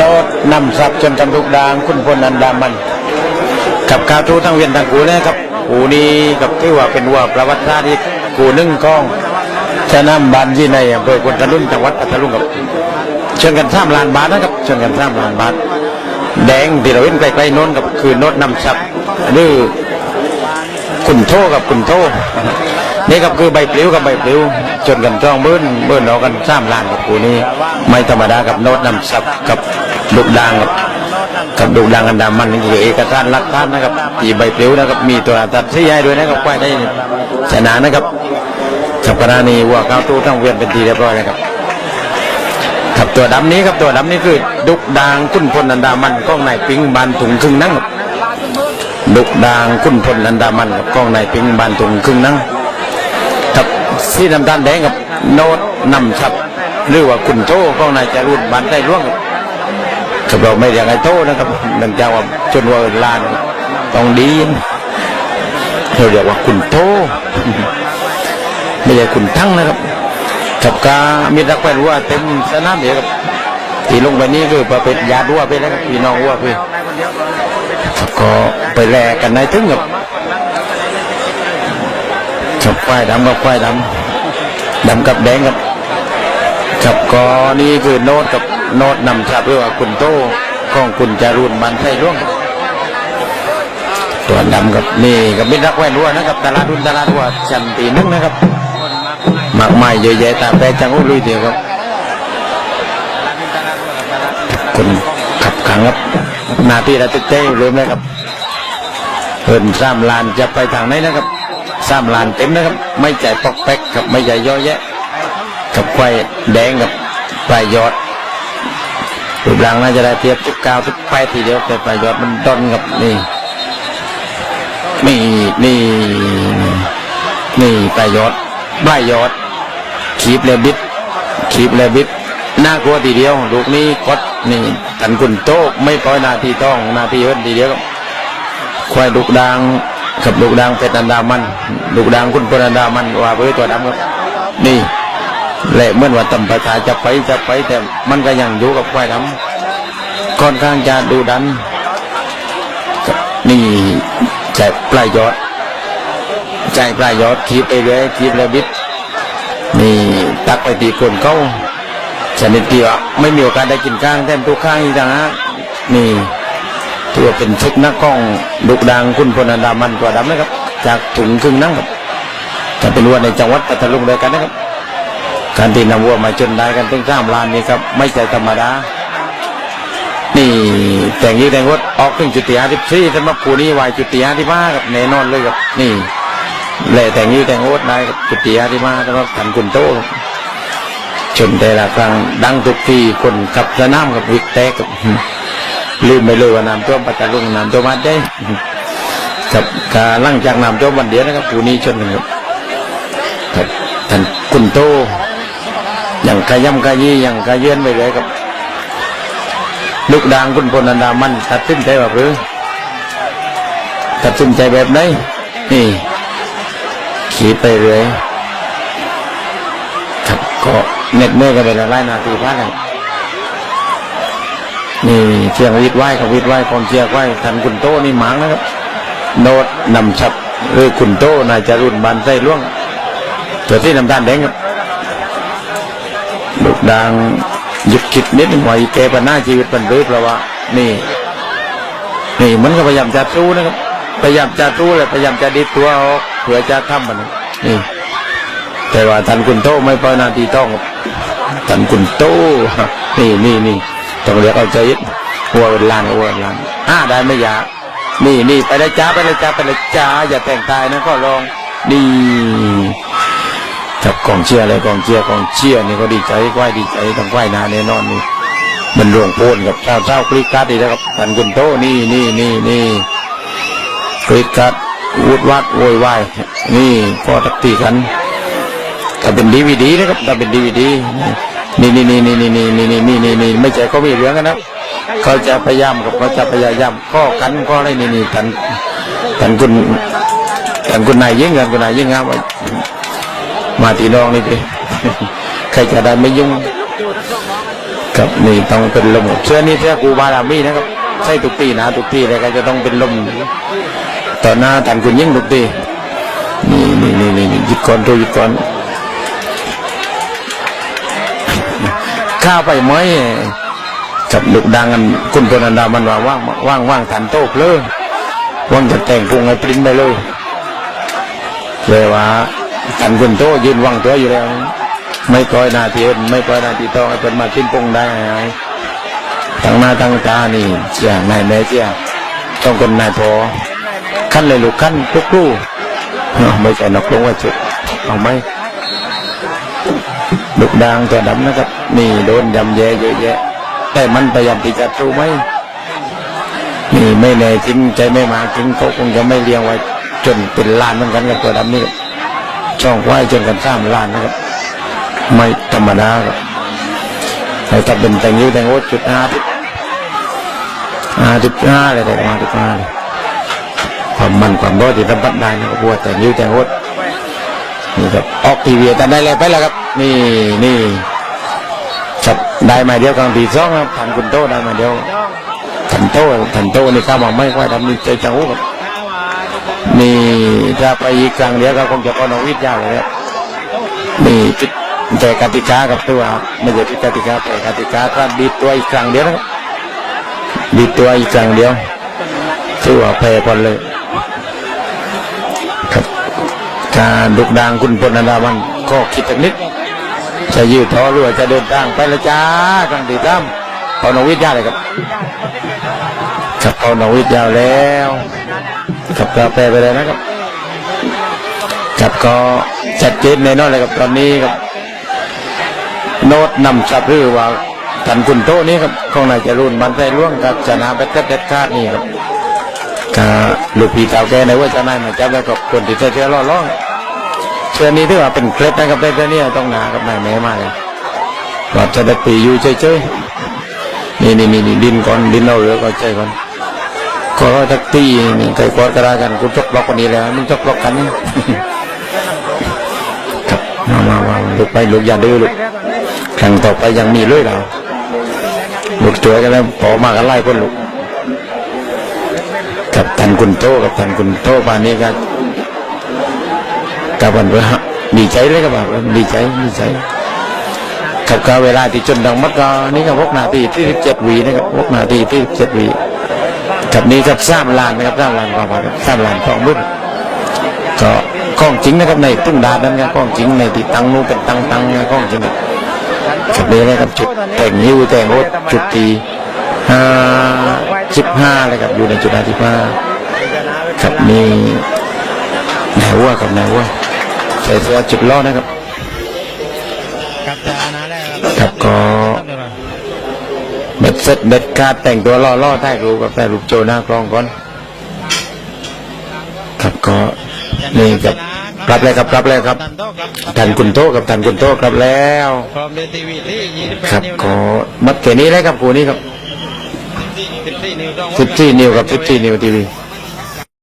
โนดนำทรัพย์จนกำลุกดางคุณพลนันดามัน กับกาทูทั้งเวียนทั้งกูเลยครับกูนี้กับที่ว่าเป็นวัวประวัติศาสตร์อีกกูนึ่งก้องชนะบานยี่ในอำเภอคนทะลุนจังหวัดพัทลุงครับเชิญกันสามล้านบาทนะครับเชิญกันสามล้านบาท แดงที่เราเห็นใกล้ๆโน้นกับคือโนดนำทรัพย์หรือคุณโทกับคุณโทนี่ครับคือใบปลิวกับใบปลิวจนกันจ้องเบิ้นเบิ้นเอากันสามล้านกับกูนี้ไม่ธรรมดากับโนดนำทรัพย์กับ ลูกดางครับกับดูดังอันดามันนี่คือเอกสารหลักฐานนะครับที่ใบเปลวนะครับมีตัวตัดที่ให้ด้วยนะครับควายได้ชนะนะครับกับกรณีวัวข้าวตู้ทั้งเวียนเป็นทีเรียบร้อยนะครับกับตัวดำนี้ครับตัวดำนี้คือดุกดางคุ้นพลอันดามันกล้องในปิงบานถุงครึ่งนั่งดุกดางคุ้นพลอันดามันกับกล้องในปิงบานถุงครึ่งนั่งกับสีน้ำตาลแดงกับโนดนำชับหรือว่าคุณโตกล้องในจารุนบานใต้ร่วงครับ กับเราไม่อยากให้โตนะครับเนื่องจากว่าจนว่าลานต้องดีเราเรียกว่าคุณโต ไม่ใช่คุณทั้งนะครับกับกามีรักแฟนวัวเต็มสนามเดียวกับที่ลงไปนี้คือประเภทยาดัวไปแล้วครับพี่น้องวัวไปก็ไปแลกกันในถึงกับกับควายดำกับควายดำดำกับแดงกับครับก็นี่คือโน้ตกับ โน้ตนำชาบหรือว่าคุณโตของคุณจารุนมันไส้ร่วง ตัวดำกับนี่กับมิตรรักแว่นรั่วนะครับตลาดดุนตลาดรั่วชันตีนึงนะครับมากมายเยอะแยะตามแปรจังอุ้ลุยเดียวครับคุณขับขังครับนาทีระตึกเต้เริ่มเลยครับเพิ่นสามลานจะไปทางไหนนะครับสามลานเต็มนะครับ ไม่ใจปอกแป๊กครับไม่ใจย่อแยะกับควายแดงกับปลายยอด รูปร่างน่าจะได้เทียบทุกกาวทุกไปทีเดียวแต่ปลายยอดมันดอนกับนี่นี่นี่นี่ปลายยอดปลายยอดขีบเลบิดขีบเลบิดน่ากลัวทีเดียวลูกนี้กดนี่ตันกุนโตกไม่ปล่อยนาทีต้องนาทีเอิ้นทีเดียวควายลูกดังกับลูกดังเพชรอันดามันลูกดังคุณพลอันดามันว่าเบอร์ตัวดำครับนี่ และเมื่อว่าตำประชาจะไปจะไปแต่มันก็ยังอยู่กับควายดำค่อนข้างจะดูดัน นี่ใจปลายยอด ใจปลายยอดคีบไปเลยคีบเลบิดนี่ตักไปตีคนเขาชนิดที่ว่าไม่มีโอกาสได้กินข้างแทนทุกข้างอีกต่างหากนี่ถือว่าเป็นชุดนักกล้องดุกดังคุณพลันดามันตัวดำนะครับ จากถุงครึ่งนั่งครับจะเป็นวัวในจังหวัดปัตตานีเลยกันนะครับ การที่นำวัวมาจนได้กันถึงสามล้านนี่ครับ ไม่ใช่ธรรมดา นี่แต่งยี่แต่งวดออกถึงจุดที่ห้าสิบสี่สำหรับคู่นี้วายจุดที่ห้าที่ห้ากับแน่นอนเลยครับ นี่แหล่แต่งยี่แต่งวดได้กับจุดที่ห้าที่ห้าสำหรับขันกุนโตชนแต่ละครั้งดังทุกทีคนขับสนามกับวิกแตกกับลืมไปเลยว่าน้ำท่วมปัตตาลุงน้ำท่วมมาได้กับการลังจากน้ำท่วมวันเดียวนะครับคู่นี้ชนกันครับครับท่านคุณโต อย่างขย่ำขยี้อย่างขยื่นไปเลยครับ ลูกดังคุณพลนันดามันตัดสินใจแบบหรือตัดสินใจแบบไหนนี่ขี่ไปเลยครับก็เน็ดเมื่อกันไปละหลายนาทีพักกันนี่เชียงวิทย์ไหวกับวิทย์ไหวกองเชียร์ไหวท่านคุณโตนี่หมางนะครับโนดนำชับหรือคุณโตนายจารุนบานไส้ล่วงตัวที่น้ำตาลแดงครับ ดังหยุดคิดนิดหน่อยแกปัญหาชีวิตมันเลยเพราะว่า นี่ นี่มันก็พยายามจะสู้นะครับ พยายามจะสู้เลยพยายามจะดิดตัวออกเพื่อจะทำมันนี่ แต่ว่าท่านคุณโตไม่ปล่อนาทีต้องครับท่านคุณโตนี่นี่นี่ต้องเรียกเอาใจยึดหัวเป็นลานหัวเป็นลานอ่าได้ไม่อยากนี่นี่ไปเลยจ้าไปเลยจ้าไปเลยจ้าอย่าแต่งตายนะก็ลองนี่ กองเชียร์อะไรกองเชียร์กองเชียร์นี่ก็ดีใจไหวดีใจต้องไหวนาแน่นอนนี่มันรวงโพนกับเจ้าเจ้ากรีดการ์ดดีแล้วครับท่านคุณโตนี่นี่นี่นี่กรีดการ์ดวุดวัดโวยวายนี่พอตักตีกันถ้าเป็นดีวีดีนะครับถ้าเป็นดีวีดีนี่นี่นี่นี่นี่นี่นี่นี่นี่นี่ไม่ใช่เขามีเรื่องกันนะเขาจะพยายามกับเขาจะพยายามข้อกันข้ออะไรนี่นี่ท่านท่านคุณกันคุณนายยิ่งกันคุณนายยิ่งครับว่า มาตีน้องนี่ดิใครจะได้ไม่ยุ่งครับนี่ต้องเป็นลมเสื้อนี่เสื้อกูบารามีนะครับใช่ทุกปีนะทุกปีเลยก็จะต้องเป็นลมต่อหน้าท่านคุณยิ่งทุกปีนี่นี่นี่นี่ยิดก่อนตัวยิดก่อนข้าไปไหมกับลูกดังกันคุณพนันดามันว่าว่างว่างว่างทันโต๊ะเลยว่างจะแต่งพุงให้ปริ้นไปเลยเลยว่า ทันคุณโตยืนว่างตัวอยู่แล้ว ไม่ปล่อยนาทีเอิ้นไม่ปล่อยนาทีต้องให้เป็นมาทิ้นปงได้ไงตั้งหน้าตั้งตานี่เจียนายแม่เจียต้องเป็นนายพอขั้นเลยลูกขั้นทุกครู่ไม่ใช่นกลงว่าจุดเอาไหมลูกดางตัวดำนะครับ นี่โดนยำแย่เยอะแยะ แต่มันพยายามที่จะสู้ไหมนี่ไม่แน่จริงใจไม่มาจริงเขาคงจะไม่เลี้ยงไว้จนเป็นลานเหมือนกันกับตัวดำนี่ ช่องไว้จนกันสามล้านนะครับ ไม่ธรรมดาครับแต่ถ้าเป็นแต่งยิ้วแต่งโอ๊ตจุดห้าห้าจุดห้าเลยแต่มาจุดห้าเลยความมันความรอดที่รับบัดได้นะครับบัวแต่งยิ้วแต่งโอ๊ตนี่ครับออกทีวีแต่ได้เลยไปแล้วครับ นี่นี่ครับได้มาเดียวกลางทีสองครับทันคุณโตได้มาเดียวทันโตทันโตนี่ข้ามาไม่ค่อยทำนี่ใจจังหูครับ นี่ถ้าไปอีกครั้งเดียวก็คงจะพอนวิทยาเลยครับนี่ผิดแต่กติกากับตัวไม่ใช่ผิดกติกาแต่กติกาก็ดีตัวอีกครั้งเดียวนะครับดีตัวอีกครั้งเดียวถือว่าแพ้คนเลยครับการดุกดังคุณพลนดามันก็คิดสักนิดจะยืดท้อรือว่าจะเดินทางไปละจ้าครั้งที่สามพอนวิทยาเลยครับครับพอนวิทยาแล้ว ครับก็แพ้ไปเลยนะครับครับก็ชัดเจนแน่นอนเลยครับตอนนี้ครับ โน้ตนำชับหรือว่าทันคุณโตนี้ครับของนายจรุนบันไทล่วงกับชนะเบ็ดเด็ดขาดนี่ครับก็ลูกพี่เต่าแกในว่าจะนายมาจับแล้วกับคนที่เชื่อล่อล่องเชื่อนี้ถือว่าเป็นเคล็ดนะครับได้แต่เนี่ยต้องหนากับนายแม่มากเลยว่าจะได้ปีอยู่เฉยๆนี่นี่นี่ดินก่อนดินเอาเรือก็ใจก่อน ก็ร้อยทักตีนี่ใครกอดกระดากันกูจกบล็อกคนนี้แล้วมึงจกบล็อกกันครับมามามาลุกไปลุกอย่าดื้อลุกครั้งต่อไปยังมีเลยเราลุกตัวกันแล้วพอมากันไล่คนลุกกับทันคุณโตกับทันคุณโตป่านนี้ก็กับวันเพื่อดีใจเลยครับแบบดีใจดีใจกับกาเวลาที่จนดังมัดก็นี่ก็วกนาทีที่สิบเจ็ดวีนะครับวกนาทีที่สิบเจ็ดวี กับนี้กับสามล้านนะครับสามล้านกว่าบาทครับสามล้านทองรุ่นก็ของจริงนะครับในตุ้งดาดนั้นครับของจริงในที่ตังนู้นเป็นตังตังนะของจริงกับนี้นะครับจุดแต่งนิ้วแต่งรถจุดตีห้าสิบห้าเลยครับอยู่ในจุดห้าสิบห้าครับนี่ไหนว่ากับไหนว่าใส่เสื้อจุดล้อนะครับครับก็ เบ็ดเซ็จเบ็ดกาดแต่งตัวล่อล่อได้รู้กับแต่รูปโจหน้ากล้องก่อน ครับก็นี่กับกลับเลยครับกลับเลยครับตันโต๊ะครับทันคุณโตกับทันคุณโตครับแล้วครับนิ้วก็มัดแค่นี้เลยครับครูนี่ครับสิบสี่นิ้วต้องสิบสี่นิ้วกับสิบสี่นิ้วทีวี